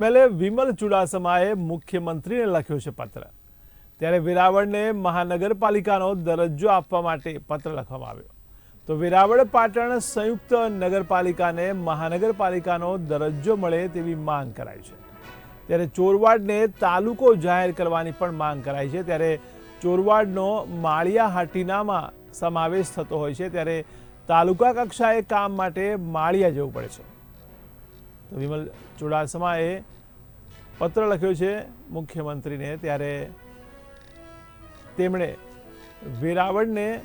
MLA Vimal ચુડાસમાએ મુખ્યમંત્રીને લખ્યો છે પત્ર. ત્યારે વેરાવળને મહાનગરપાલિકાનો દરજ્જો આપવા માટે પત્ર લખવામાં આવ્યો. તો વેરાવળ પાટણ સંયુક્ત નગરપાલિકાને મહાનગરપાલિકાનો દરજ્જો મળે તેવી માંગ કરાઈ છે. ત્યારે ચોરવાડને તાલુકો જાહેર કરવાની પણ માંગ કરાઈ છે. ત્યારે ચોરવાડનો માળિયા હાટીનામાં સમાવેશ થતો હોય છે. ત્યારે તાલુકા કક્ષાએ કામ માટે માળિયા જવું પડે છે. તો વિમલ ચુડાસમાએ પત્ર લખ્યો છે મુખ્યમંત્રીને ત્યારે તેમણે વેરાવળને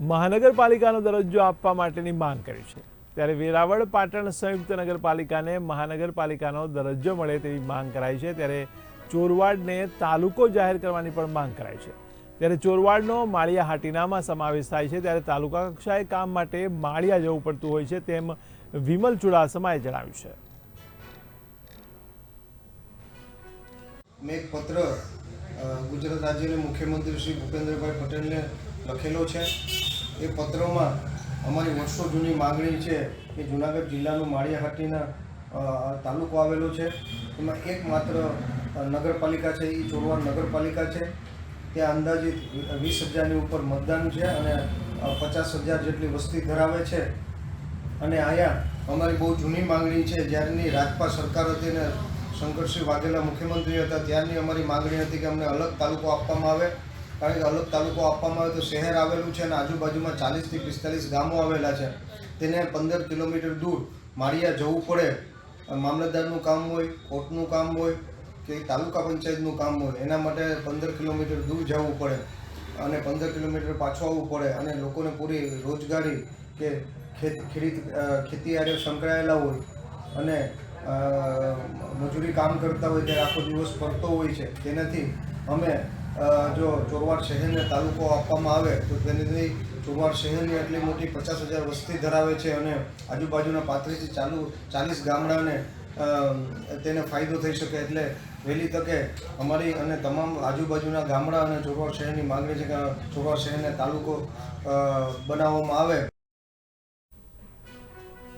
મહાનગરપાલિકાનો દરજ્જો આપવા માટેની માંગ કરી છે. ત્યારે વેરાવળ પાટણ સંયુક્ત નગરપાલિકાને મહાનગરપાલિકાનો દરજ્જો મળે તેવી માંગ કરાઈ છે. ત્યારે ચોરવાડને તાલુકો જાહેર કરવાની પણ માંગ કરાઈ છે. ત્યારે ચોરવાડનો માળિયા હાટીનામાં સમાવેશ થાય છે. ત્યારે તાલુકા કક્ષાએ કામ માટે માળિયા જવું પડતું હોય છે. તેમ વિમલ ચુડાસમાએ જણાવ્યું છે. મેં એક પત્ર ગુજરાત રાજ્યના મુખ્યમંત્રી શ્રી ભૂપેન્દ્રભાઈ પટેલને લખેલો છે. એ પત્રમાં અમારી વર્ષો જૂની માગણી છે કે જુનાગઢ જિલ્લાનું માળિયાહાટીના તાલુકો આવેલો છે. એમાં એકમાત્ર નગરપાલિકા છે એ ચોરવાડ નગરપાલિકા છે. ત્યાં અંદાજિત વીસ હજારની ઉપર મતદાન છે અને પચાસ હજાર જેટલી વસ્તી ધરાવે છે. અને અહીંયા અમારી બહુ જૂની માંગણી છે. જ્યારની રાજપા સરકાર હતી ને શંકરસિંહ વાઘેલા મુખ્યમંત્રી હતા, ત્યારની અમારી માંગણી હતી કે અમને અલગ તાલુકો આપવામાં આવે. કારણ કે અલગ તાલુકો આપવામાં આવે તો શહેર આવેલું છે અને આજુબાજુમાં ચાલીસથી પિસ્તાલીસ ગામો આવેલા છે. તેને પંદર કિલોમીટર દૂર માળિયા જવું પડે. મામલતદારનું કામ હોય, કોર્ટનું કામ હોય કે તાલુકા પંચાયતનું કામ હોય, એના માટે પંદર કિલોમીટર દૂર જવું પડે અને પંદર કિલોમીટર પાછું આવવું પડે અને લોકોને પૂરી રોજગારી કે ખેત ખેડી ખેતી આરે સંકળાયેલા હોય અને મજૂરી કામ કરતા હોય ત્યારે આખો દિવસ ફરતો હોય છે, તેનાથી અમે જો ચોરવાડ શહેરને તાલુકો આપવામાં આવે તો તેનાથી ચોરવાડ શહેરની આટલી મોટી પચાસ હજાર વસ્તી ધરાવે છે અને આજુબાજુના પાંત્રીસથી ચાલુ, ચાલીસ ગામડાને તેને ફાયદો થઈ શકે એટલે વહેલી તકે અમારી અને તમામ આજુબાજુના ગામડા અને ચોરવાડ શહેરની માગણી છે કે ચોરવાડ શહેરને તાલુકો બનાવવામાં આવે.